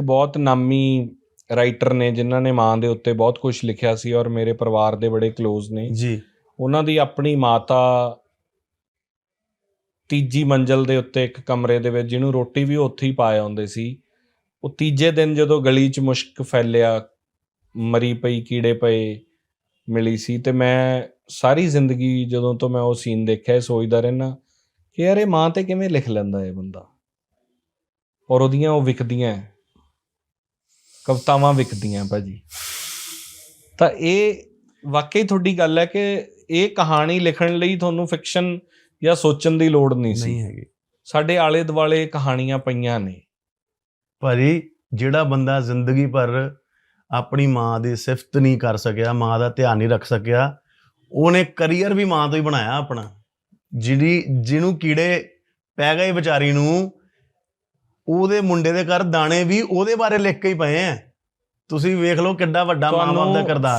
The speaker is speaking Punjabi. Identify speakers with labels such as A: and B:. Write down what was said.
A: ਇੱਕ ਬਹੁਤ ਨਾਮੀ ਰਾਈਟਰ ਨੇ ਜਿਨ੍ਹਾਂ ਨੇ ਮਾਂ ਦੇ ਉੱਤੇ ਬਹੁਤ ਕੁਝ ਲਿਖਿਆ ਸੀ ਔਰ ਮੇਰੇ ਪਰਿਵਾਰ ਦੇ ਬੜੇ ক্লোਜ਼ ਨੇ।
B: ਜੀ।
A: ਉਹਨਾਂ ਦੀ ਆਪਣੀ ਮਾਤਾ ਤੀਜੀ ਮੰਜ਼ਲ ਦੇ ਉੱਤੇ ਇੱਕ ਕਮਰੇ ਦੇ ਵਿੱਚ ਜਿਹਨੂੰ ਰੋਟੀ ਵੀ ਉੱਥੇ ਹੀ ਪਾਏ ਆਉਂਦੇ ਸੀ। ਉਹ ਤੀਜੇ ਦਿਨ ਜਦੋਂ ਗਲੀ 'ਚ ਮੁਸ਼ਕ ਫੈਲਿਆ ਮਰੀ ਪਈ ਕੀੜੇ ਪਏ ਮਿਲੀ ਸੀ ਤੇ ਮੈਂ ਸਾਰੀ ਜ਼ਿੰਦਗੀ ਜਦੋਂ ਤੋਂ ਮੈਂ ਉਹ ਸੀਨ ਦੇਖਿਆ ਇਹ ਸੋਚਦਾ ਰਹਿਣਾ ਕਿ ਯਾਰ ਇਹ ਮਾਂ ਤੇ ਕਿਵੇਂ ਲਿਖ ਲੈਂਦਾ ਇਹ ਬੰਦਾ? ਔਰ ਉਹਦੀਆਂ ਉਹ ਵਿਕਦੀਆਂ। ਕਵਿਤਾਵਾਂ ਵਿਕਦੀਆਂ ਭਾਜੀ। ਤਾਂ ਇਹ ਵਾਕਈ ਤੁਹਾਡੀ ਗੱਲ ਹੈ ਕਿ ਇਹ ਕਹਾਣੀ ਲਿਖਣ ਲਈ ਤੁਹਾਨੂੰ ਫਿਕਸ਼ਨ ਜਾਂ ਸੋਚਣ ਦੀ ਲੋੜ ਨਹੀਂ ਸੀ।
B: ਨਹੀਂ ਹੈਗੀ।
A: ਸਾਡੇ ਆਲੇ ਦੁਆਲੇ ਕਹਾਣੀਆਂ ਪਈਆਂ ਨੇ।
B: ਭਾਜੀ ਜਿਹੜਾ ਬੰਦਾ ਜ਼ਿੰਦਗੀ ਭਰ ਆਪਣੀ ਮਾਂ ਦੀ ਸਿਫਤ ਨਹੀਂ ਕਰ ਸਕਿਆ ਮਾਂ ਦਾ ਧਿਆਨ ਨਹੀਂ ਰੱਖ ਸਕਿਆ ਉਹਨੇ ਕੈਰੀਅਰ ਵੀ ਮਾਂ ਤੋਂ ਹੀ ਬਣਾਇਆ ਆਪਣਾ। ਜਿਹੜੀ ਜਿਹਨੂੰ ਕੀੜੇ ਪੈ ਗਏ ਵਿਚਾਰੀ ਨੂੰ ਉਹਦੇ ਮੁੰਡੇ ਦੇ ਘਰ ਦਾਣੇ ਵੀ ਉਹਦੇ ਬਾਰੇ ਲਿਖ ਕੇ ਹੀ ਪਏ ਆ ਤੁਸੀਂ ਵੇਖ ਲਓ ਕਿੱਡਾ ਵੱਡਾ ਮਾਂ ਬਾਪ ਦਾ
A: ਤੁਹਾਨੂੰ-
B: ਕਿਰਦਾਰ।